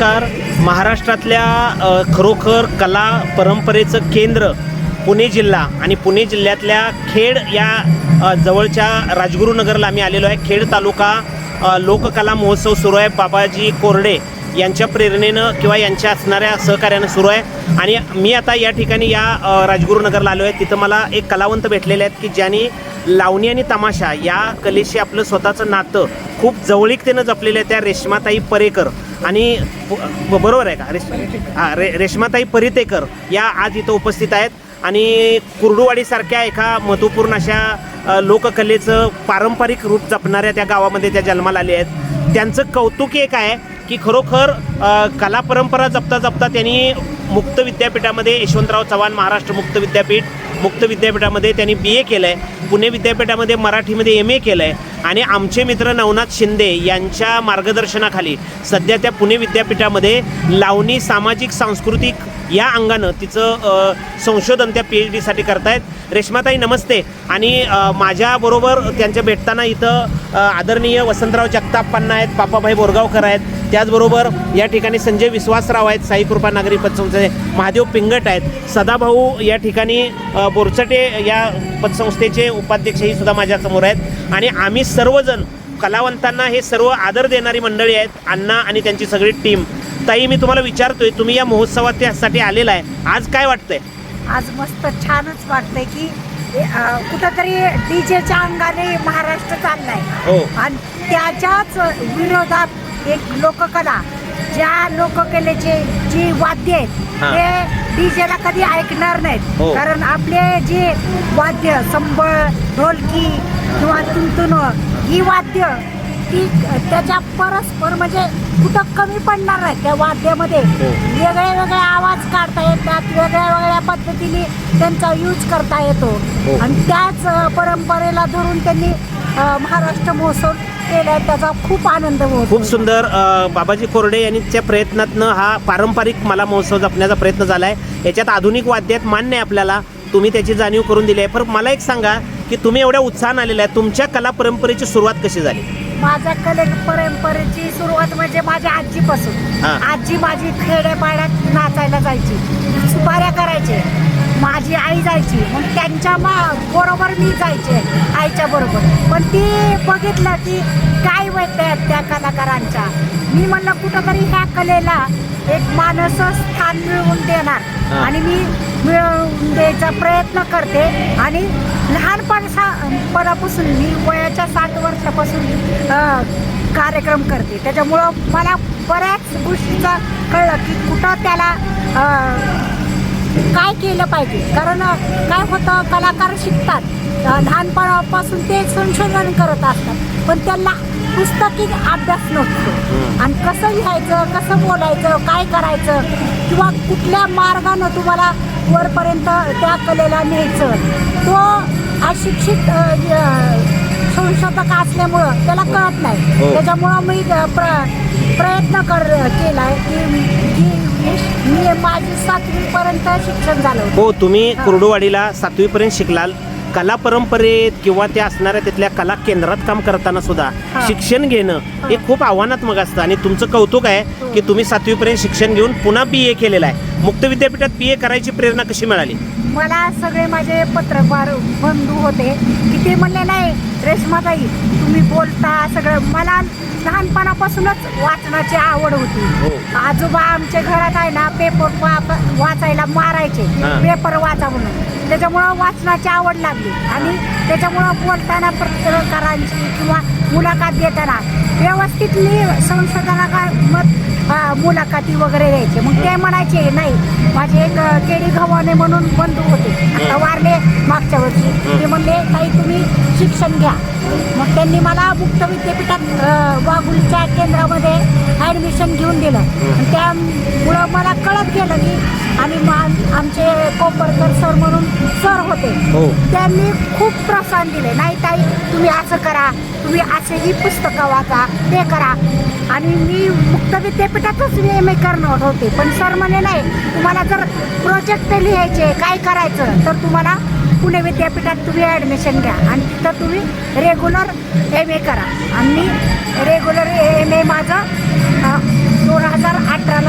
नमस्कार. महाराष्ट्रातल्या खरोखर कला परंपरेचं केंद्र पुणे जिल्हा आणि पुणे जिल्ह्यातल्या खेड या जवळच्या राजगुरुनगरला आम्ही आलेलो आहे. खेड तालुका लोककला महोत्सव सुरू आहे. बाबाजी कोरडे यांच्या प्रेरणेनं किंवा यांच्या असणाऱ्या सहकार्यानं सुरू आहे. आणि मी आता या ठिकाणी या राजगुरुनगरला आलो आहे तिथं मला एक कलावंत भेटलेले आहेत की ज्यांनी लावणी आणि तमाशा या कलेशी आपलं स्वतःचं नातं खूप जवळीकतेनं जपलेलं आहे त्या रेश्माताई परेकर. आणि बरोबर आहे का? रेश हां रे रेश्माताई परितेकर या आज इथं उपस्थित आहेत. आणि कुर्डुवाडीसारख्या एका महत्त्वपूर्ण अशा लोककलेचं पारंपरिक रूप जपणाऱ्या त्या गावामध्ये त्या जन्माला आले आहेत. त्यांचं कौतुक एक आहे की खरोखर कला परंपरा जपता जपता त्यांनी मुक्त विद्यापीठामध्ये यशवंतराव चव्हाण महाराष्ट्र मुक्त विद्यापीठ मुक्त विद्यापीठामध्ये त्यांनी बी ए केलं आहे पुणे विद्यापीठामध्ये मराठीमध्ये एम ए केलं आहे आणि आमचे मित्र नवनाथ शिंदे यांच्या मार्गदर्शनाखाली सध्या त्या पुणे विद्यापीठामध्ये लावणी सामाजिक सांस्कृतिक या अंगानं तिचं संशोधन त्या पी एच डीसाठी करतायत. रेश्माताई नमस्ते. आणि माझ्याबरोबर त्यांच्या भेटताना इथं आदरणीय वसंतराव जगतापांना आहेत पापाभाई बोरगावकर आहेत. त्याचबरोबर या ठिकाणी संजय विश्वासराव आहेत साई कृपा नागरी पतसंस्थेचे महादेव पिंगट आहेत. सदाभाऊ या ठिकाणी बोरचटे या पतसंस्थेचे उपाध्यक्षही सुद्धा माझ्यासमोर आहेत. आणि आम्ही सर्वजण कलावंतांना हे सर्व आदर देणारी मंडळी आहेत अण्णा आणि त्यांची सगळी टीम. ताई मी तुम्हाला विचारतोय तुम्ही या महोत्सवात त्यासाठी आलेला आहे. आज काय वाटतंय? आज मस्त छानच वाटतंय की कुठंतरी डीजेच्या अंगाने महाराष्ट्र चाललाय. हो. आणि त्याच्याच विरोधात एक लोककला ज्या लोककलेचे जी वाद्य आहेत हा. ते डीजेला कधी ऐकणार नाहीत. हो. कारण आपले जे वाद्य संबळ ढोलकी किंवा तुंतुन ही वाद्य ती त्याच्या परस्पर म्हणजे कुठं कमी पडणार नाही त्या वाद्यामध्ये. हो. वेगळे वेगळे आवाज काढता येतात वेगळ्या वेगळ्या पद्धतीने त्यांचा यूज करता येतो. हो. आणि त्याच परंपरेला धरून त्यांनी महाराष्ट्र महोत्सव केलाय त्याचा खूप आनंद होतो. खूप सुंदर बाबाजी कोरडे यांच्या प्रयत्नातनं हा पारंपरिक मला महोत्सव जपण्याचा प्रयत्न झाला आहे याच्यात आधुनिक वाद्यात मान्य आहे आपल्याला. तुम्ही त्याची जाणीव करून दिली आहे. पण मला एक सांगा की तुम्ही एवढ्या उत्साहानं आलेला आहे. तुमच्या कला परंपरेची सुरुवात कशी झाली? माझ्या कले परंपरेची सुरुवात म्हणजे माझ्या आजीपासून. हा. आजी माझी खेड्यापाड्यात नाचायला जायची. सुपाऱ्या करायचे. माझी आई जायची. मग त्यांच्या मा बरोबर मी जायचे आईच्या बरोबर. पण ती बघितलं की काय वाटतं त्या कलाकारांच्या मी म्हणलं कुठंतरी ह्या कलेला एक मानस स्थान मिळवून देणार. हा. आणि मी मिळवून द्यायचा प्रयत्न करते. आणि लहानपणापासून मी वयाच्या सात वर्षापासून अ, कार्यक्रम करते. त्याच्यामुळं मला बऱ्याच गोष्टीचं कळलं की कुठं त्याला अ, काय केलं पाहिजे. कारण अ, काय होतं कलाकार शिकतात. अ, लहानपणापासून ते संशोधन करत असतात. पण त्यांना पुस्तकी अभ्यास नसतो. आणि कसं लिहायचं कसं बोलायचं काय करायचं किंवा कुठल्या मार्गानं तुम्हाला वरपर्यंत त्या कलेला न्यायचं तो अशिक्षित संशोधक असल्यामुळं त्याला कळत हो. नाही त्याच्यामुळं मी प्र प्रयत्न कर केलाय की की मी- माझी सातवीपर्यंत शिक्षण झालं हो तुम्ही हा. कुर्डुवाडीला सातवीपर्यंत शिकलाल कला परंपरेत किंवा त्या असणाऱ्या तिथल्या कला केंद्रात काम करताना सुद्धा हा. शिक्षण घेणं हे खूप आव्हानात्मक असतं. आणि तुमचं कौतुक आहे हो. की तुम्ही सातवीपर्यंत शिक्षण घेऊन पुन्हा बी ए केलेलं आहे. मुक्त विद्यापीठात बी ए करायची प्रेरणा कशी मिळाली? मला सगळे माझे पत्रकार बंधू होते की ते म्हणले नाही रेश्माताई तुम्ही बोलता सगळं. मला लहानपणापासूनच वाचनाची आवड होती हो. आजोबा आमच्या घरात आहे ना पेपर वाचायला मारायचे. पेपर वाचा म्हणून त्याच्यामुळं वाचनाची आवड लागली आणि त्याच्यामुळं बोलताना पत्रकारांची किंवा मुलाखत देताना व्यवस्थित मी संशोधनाका मत अ, मुलाखती वगैरे द्यायचे. मग ते म्हणायचे नाही माझे एक केडी गव्हाणे म्हणून बंधू होते. आता वारले मागच्या वर्षी. ते म्हणले ताई तुम्ही शिक्षण घ्या. मग त्यांनी मला मुक्त विद्यापीठात वाघुलीच्या केंद्रामध्ये ॲडमिशन घेऊन दिलं. त्यामुळं मला कळत गेलं की आणि मा- आमचे कोपरकर सर म्हणून सर होते. हो. त्यांनी खूप प्रोत्साहन दिले. नाही ताई तुम्ही असं करा. तुम्ही असेही पुस्तकं वाचा. ते करा. आणि मी मुक्त विद्यापीठातच एम ए करणार होते. पण सर म्हणे नाही तुम्हाला जर प्रोजेक्ट लिहायचे काय करायचं तर तुम्हाला पुणे विद्यापीठात तुम्ही ॲडमिशन घ्या. आणि तिथं तुम्ही रेग्युलर एम ए करा. आणि मी रेग्युलर एम ए माझं दोन हजार अठरा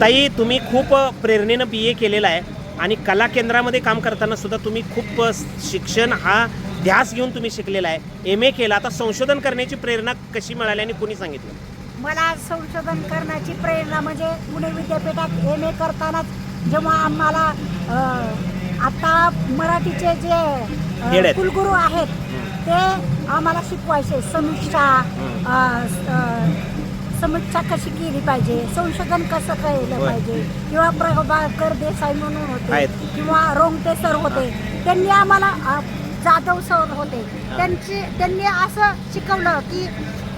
ताई तुम्ही खूप प्रेरणेनं बी ए केलेलं आहे आणि कला केंद्रामध्ये काम करताना सुद्धा तुम्ही खूप शिक्षण हा ध्यास घेऊन तुम्ही शिकलेला आहे. एम ए केला. आता संशोधन करण्याची प्रेरणा कशी मिळाली आणि कोणी सांगितलं? मला संशोधन करण्याची प्रेरणा म्हणजे पुणे विद्यापीठात एम ए करतानाच जेव्हा आम्हाला आता मराठीचे जे. कुलगुरू आहेत ते आम्हाला शिकवायचे. समीक्षा समीक्षा कशी केली पाहिजे? संशोधन कसं केलं. पाहिजे? किंवा प्रभाकर देसाई म्हणून होते. किंवा रोंगटे सर होते त्यांनी आम्हाला जाधव सर होते. त्यांची त्यांनी असं शिकवलं की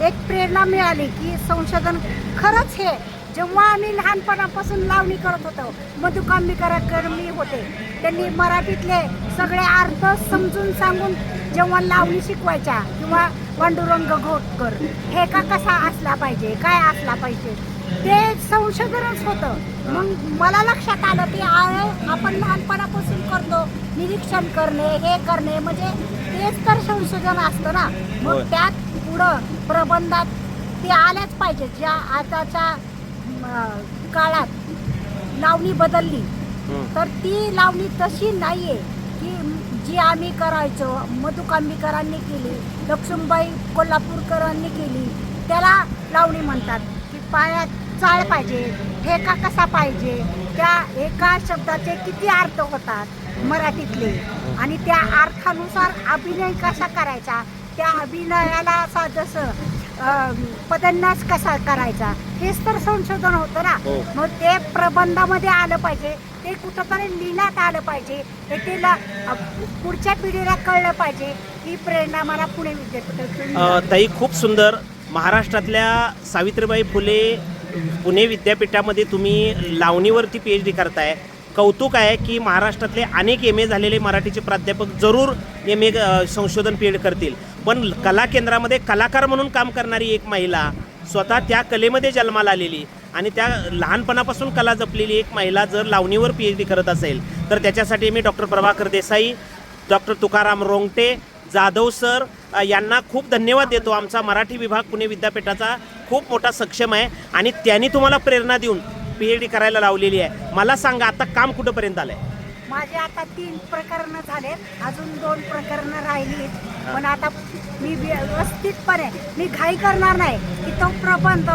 एक प्रेरणा मिळाली की संशोधन खरंच हे जेव्हा आम्ही लहानपणापासून लावणी करत होतो मधुकांबिकाराकर मी होते. त्यांनी मराठीतले सगळे अर्थ समजून सांगून जेव्हा लावणी शिकवायच्या किंवा पांडुरंग घोटकर. हे का कसा असला पाहिजे? काय असला पाहिजे? ते संशोधनच होतं. मग मला लक्षात आलं की आपण लहानपणापासून करतो निरीक्षण करणे हे करणे म्हणजे तेच तर संशोधन असतं ना. मग त्यात पुढं प्रबंधात ते आल्याच पाहिजे. ज्या आताच्या काळात लावणी बदलली तर ती लावणी तशी नाहीये. जी आम्ही करायचो मधुकांबीकरांनी केली लक्ष्मीबाई कोल्हापूरकरांनी केली त्याला लावणी म्हणतात की पायात चाळ पाहिजे ठेका कसा पाहिजे त्या एका शब्दाचे किती अर्थ होतात मराठीतले. आणि त्या अर्थानुसार अभिनय कसा करायचा त्या अभिनयाला असा जसं पदन्यास कसा करायचा हेच तर संशोधन होतं ना. हो. मग ते प्रबंधामध्ये आलं पाहिजे. ते कुठंतरी लिहिण्यात आलं पाहिजे. ते तिला अ, पुढच्या पिढीला कळलं पाहिजे. ही प्रेरणा मला पुणे मिळाली. ताई खूप सुंदर. महाराष्ट्रातल्या सावित्रीबाई फुले पुणे विद्यापीठामध्ये तुम्ही लावणीवरती पी एच डी करताय. कौतुक आहे की महाराष्ट्रातले अनेक एम ए झालेले मराठीचे प्राध्यापक जरूर एम ए संशोधन पी एच करतील. पण कला केंद्रामध्ये कलाकार म्हणून काम करणारी एक महिला स्वतः त्या कलेमध्ये जन्माला आलेली. आणि त्या लहानपणापासून कला जपलेली एक महिला जर लावणीवर पी एच डी करत असेल तर त्याच्यासाठी मी doctor Prabhakar Desai doctor Tukaram Rongte Jadhav sir यांना खूप धन्यवाद देतो. आमचा मराठी विभाग पुणे विद्यापीठाचा खूप मोठा सक्षम आहे आणि त्यांनी तुम्हाला प्रेरणा देऊन पी एच डी करायला लावलेली आहे. मला सांगा आता काम कुठंपर्यंत आलं आहे माझे आता तीन प्रकरण झालेत. अजून दोन प्रकरण राहिली पण आता मी व्यवस्थितपणे मी घाई करणार नाही की तो प्रबंध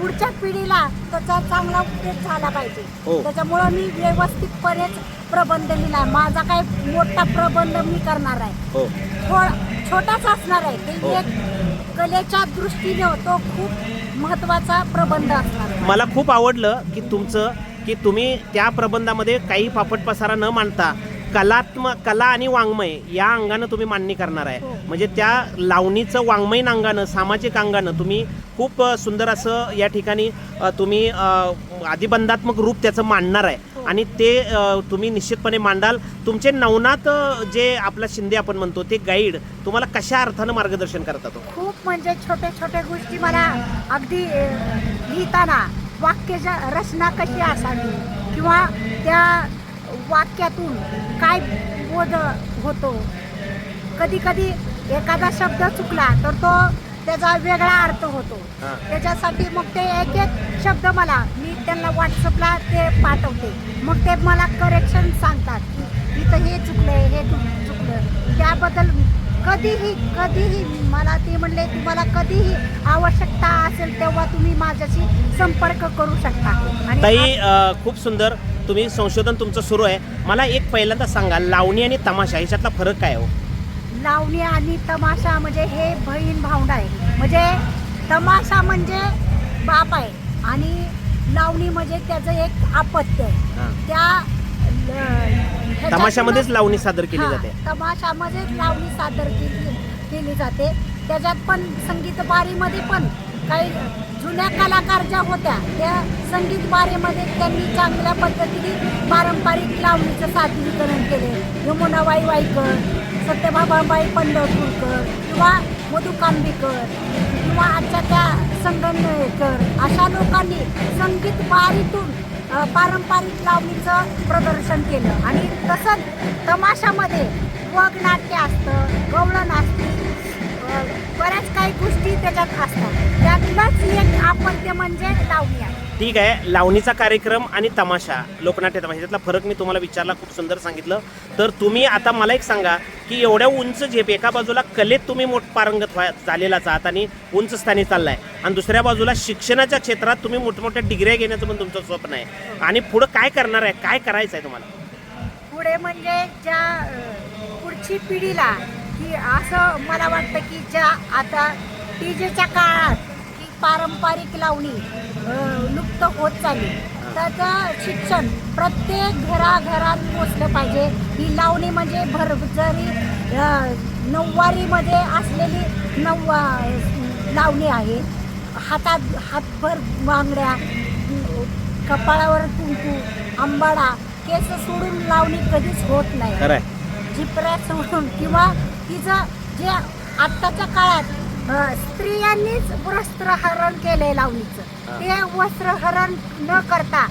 पुढच्या पिढीला त्याचा चांगला उपयोग झाला पाहिजे हो. त्याच्यामुळं मी व्यवस्थितपणेच प्रबंध लिहिला माझा काय मोठा प्रबंध मी करणार आहे हो छोटाच असणार आहे ते हो. एक कलेच्या दृष्टीने तो खूप महत्त्वाचा प्रबंध असणार. मला खूप आवडलं की तुमचं की तुम्ही त्या प्रबंधामध्ये काही पापट पसारा न मांडता कलात्मक कला आणि वाङ्मय या अंगानं तुम्ही मांडणी करणार आहे हो. म्हणजे त्या लावणीचं वाङ्मयीन अंगानं सामाजिक अंगानं तुम्ही खूप सुंदर असं या ठिकाणी तुम्ही अ, अधिबंधात्मक रूप त्याचं मांडणार आहे हो. आणि ते तुम्ही निश्चितपणे मांडाल तुमचे नवनाथ अ, जे आपला शिंदे आपण म्हणतो ते गाईड तुम्हाला कशा अर्थानं मार्गदर्शन करतात? खूप म्हणजे छोट्या छोट्या गोष्टी मला अगदी लिहिताना वाक्याच्या रचना कशी असावी किंवा त्या वाक्यातून काय बोध होतो? कधी कधी एखादा शब्द चुकला तर तो त्याचा वेगळा अर्थ होतो. त्याच्यासाठी मग ते एक एक शब्द मला मी त्यांना व्हॉट्सअपला ते पाठवते. मग ते मला करेक्शन सांगतात की इथं हे चुकलं हे चुक- चुकलं त्याबद्दल कधीही कधीही मला ते म्हणले तुम्हाला कधीही आवश्यकता असेल तेव्हा तुम्ही माझ्याशी संपर्क करू शकता. आणि खूप सुंदर तुम्ही संशोधन तुमचं सुरू आहे. मला एक पहिल्यांदा सांगा लावणी आणि तमाशा ह्याच्यातला फरक काय हो? लावणी आणि तमाशा म्हणजे हे बहीण भावंड आहे. म्हणजे तमाशा म्हणजे बाप आहे आणि लावणी म्हणजे त्याचं एक अपत्य आहे. त्या तमाशामध्येच लावणी सादर केली जाते. तमाशामध्येच लावणी सादर केली केली जाते. त्याच्यात पण संगीत बारीमध्ये पण काही जुन्या कलाकार ज्या होत्या त्या संगीत बारेमध्ये त्यांनी चांगल्या पद्धतीने पारंपरिक लावणीचं सादरीकरण केले. यमुनाबाई वाईकर सत्यभाबाबाई पंढरपूरकर किंवा मधु कांबीकर किंवा आजच्या त्या संगणकर अशा लोकांनी संगीत बारीतून पारंपरिक लावणीचं प्रदर्शन केलं. आणि तसंच तमाशामध्ये वग नाट्य असतं गवळण असतं बऱ्याच काही गोष्टी त्याच्यात असतात. त्यातलंच एक आपत्य म्हणजे लावणी आहे. ठीक आहे. लावणीचा कार्यक्रम आणि तमाशा लोकनाट्य तमाशा यातला फरक मी तुम्हाला विचारला खूप सुंदर सांगितलं. तर तुम्ही आता मला एक सांगा की एवढ्या उंच झेप एका बाजूला कलेत तुम्ही मोठ पारंगत व्हाय झालेलाच आहात आणि उंच स्थानी चाललाय. आणि दुसऱ्या बाजूला शिक्षणाच्या क्षेत्रात तुम्ही मोठमोठ्या डिग्र्या घेण्याचं पण तुमचं स्वप्न आहे. आणि पुढं काय करणार आहे? काय करायचं आहे तुम्हाला? पुढे म्हणजे ज्या पुढची पिढीला की असं मला वाटतं की ज्या आता डीजेच्या काळात की पारंपरिक लावणी लुप्त होत चालली त्याचं शिक्षण प्रत्येक घराघरात पोचलं पाहिजे. ही लावणी म्हणजे भर जरी अ, नऊवारीमध्ये असलेली नऊवा लावणी आहे. हातात हातभर बांगड्या कपाळावर कुंकू आंबाडा केस सोडून लावणी कधीच होत नाही. जिपऱ्या सोडून किंवा तिचं जे आत्ताच्या काळात स्त्रियांनीच वस्त्रहरण केलंय लावणीचं. ते वस्त्रहरण न करता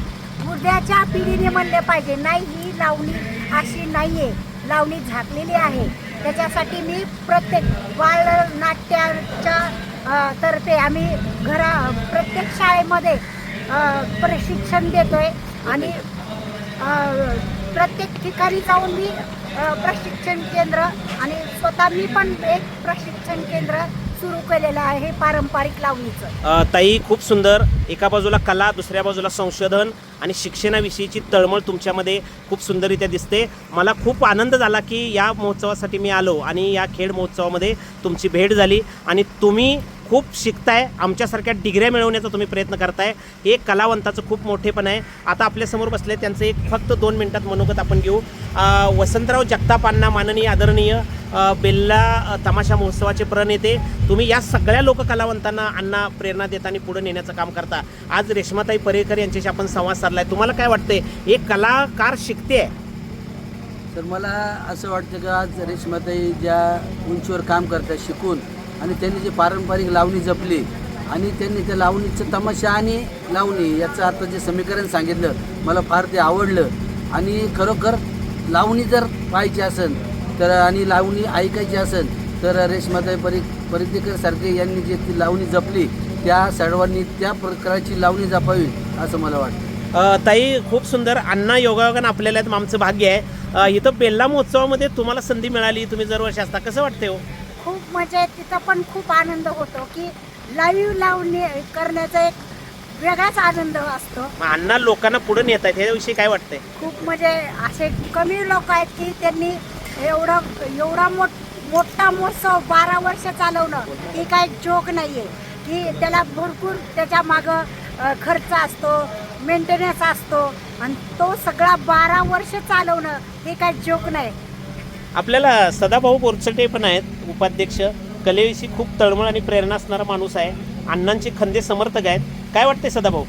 उद्याच्या पिढीने म्हणले पाहिजे नाही ही लावणी अशी नाहीये. लावणी झाकलेली आहे. त्याच्यासाठी मी प्रत्येक बाल नाट्याच्या अ, तर्फे आम्ही घरा प्रत्येक शाळेमध्ये प्रशिक्षण देतोय. आणि प्रत्येक ठिकाणी जाऊन मी प्रशिक्षण केंद्र आणि स्वतः मी पण एक प्रशिक्षण केंद्र सुरू केलेलं आहे पारंपरिक लावणीचं. ताई खूप सुंदर. एका बाजूला कला दुसऱ्या बाजूला संशोधन आणि शिक्षणाविषयीची तळमळ तुमच्यामध्ये खूप सुंदररित्या दिसते. मला खूप आनंद झाला की या महोत्सवासाठी मी आलो आणि या खेळ महोत्सवामध्ये तुमची भेट झाली आणि तुम्ही खूप शिकताय आमच्यासारख्या डिग्र्या मिळवण्याचा तुम्ही प्रयत्न करताय. हे कलावंताचं खूप मोठेपण आहे. आता आपल्यासमोर बसले त्यांचं एक फक्त दोन मिनिटात मनोगत आपण घेऊ. वसंतराव जगतापांना माननीय आदरणीय बेल्ला तमाशा महोत्सवाचे प्रणेते. तुम्ही या सगळ्या लोककलावंतांना अण्णा प्रेरणा देताना पुढे नेण्याचं काम करता. आज रेश्माताई परेकर यांच्याशी आपण संवाद साधलाय. तुम्हाला काय वाटतंय एक कलाकार शिकते तर मला असं वाटतं की आज रेशमाताई ज्या उंचीवर काम करतात शिकून आणि त्यांनी जे पारंपरिक लावणी जपली आणि त्यांनी त्या लावणीचं तमाशा आणि लावणी याचं आता जे समीकरण सांगितलं मला फार ते आवडलं. आणि खरोखर लावणी जर पाहायची असेल तर आणि लावणी ऐकायची असेल तर रेशमाताई परि परितेकर सारखे यांनी जे ती लावणी जपली त्या सर्वांनी त्या प्रकारची लावणी जपावी असं मला वाटतं. ताई खूप सुंदर अण्णा योगायोगानं आपल्याला आमचं भाग्य आहे. इथं बेल्ला महोत्सवामध्ये तुम्हाला संधी मिळाली तुम्ही दरवर्षी असता. कसं वाटते हो? खूप म्हणजे तिथं पण खूप आनंद होतो की लाईव्ह लावणी करण्याचा एक वेगळाच आनंद असतो. मग अण्णा लोकांना पुढे नेत आहेत ह्याविषयी काय वाटतंय? खूप म्हणजे असे कमी लोक आहेत की त्यांनी एवढं एवढा मोठ मोठा महोत्सव बारा वर्ष चालवणं ही काय जोक नाहीये. की त्याला भरपूर त्याच्या मागं अ, खर्च असतो मेंटेनन्स असतो. आणि तो सगळा बारा वर्ष चालवणं हे काय जोक नाही. आपल्याला सदाभाऊ बोरचटे पण आहेत उपाध्यक्ष. कलेविषयी खूप तळमळ आणि प्रेरणा असणारा माणूस आहे. अण्णांचे खंदे समर्थक आहेत. काय वाटते सदाभाऊ?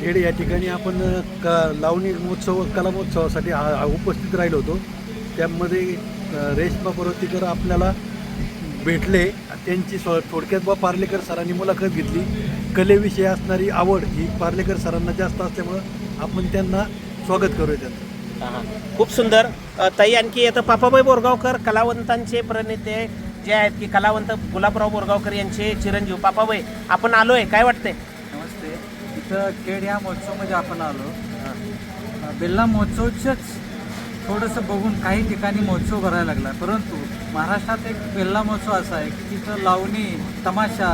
खेड या ठिकाणी आपण क लावणी महोत्सव कला महोत्सवासाठी आ- उपस्थित राहिलो होतो. त्यामध्ये अ, रेश्मा पर्वतीकर आपल्याला भेटले. त्यांची स्व थोडक्यात बा पार्लेकर सरांनी मुलाखत घेतली. कलेविषयी असणारी आवड ही पार्लेकर सरांना जास्त असल्यामुळं आपण त्यांना स्वागत करूया त्यांचं. खूप सुंदर. ताई आणखी येतं पापाबाई बोरगावकर कलावंतांचे प्रणेते जे आहेत की कलावंत गुलाबराव बोरगावकर यांचे चिरंजीव. पापाबाई आपण आलोय. काय वाटतंय? नमस्ते. इथं खेड या महोत्सवमध्ये आपण आलो. बिर्ला बेल्ला महोत्सवचंच थोडंसं बघून काही ठिकाणी महोत्सव भरायला लागला. परंतु महाराष्ट्रात एक बेल्ला महोत्सव असा आहे की तिथं लावणी तमाशा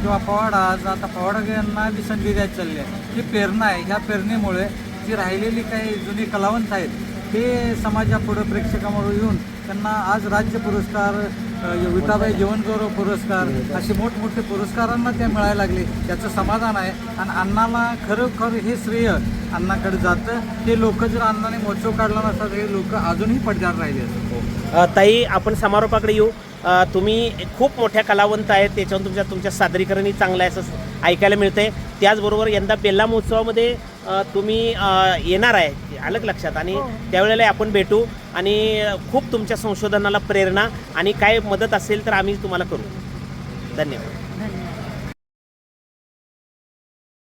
किंवा पवाडा आज आता पवाडांना बी संधी द्यायला चालली आहे. ही प्रेरणा आहे ह्या प्रेरणेमुळे जी राहिलेली काही जुनी कलावंत आहेत ते समाजापुढं प्रेक्षकामुळे येऊन त्यांना आज राज्य पुरस्कार विताबाई जीवनगौरव पुरस्कार असे मोठमोठे पुरस्कारांना ते मिळायला लागले. याचं समाधान आहे. आणि अण्णाला खरोखर हे श्रेय अण्णाकडे जातं. ते लोक जर अण्णाने महोत्सव काढला नसता तर हे लोक अजूनही पडद्यावर राहिले हो. ताई आपण समारोपाकडे येऊ. तुम्ही खूप मोठ्या कलावंत आहेत. त्याच्यावर तुमच्या तुमच्या सादरीकरणही चांगलं आहे असं ऐकायला मिळतंय. त्याचबरोबर यंदा बेल्ला महोत्सवामध्ये तुम्ही येणार आहे अलग लक्षात? आणि हो. त्यावेळेला आपण भेटू आणि खूप तुमच्या संशोधनाला प्रेरणा आणि काय मदत असेल तर आम्ही तुम्हाला करू. धन्यवाद.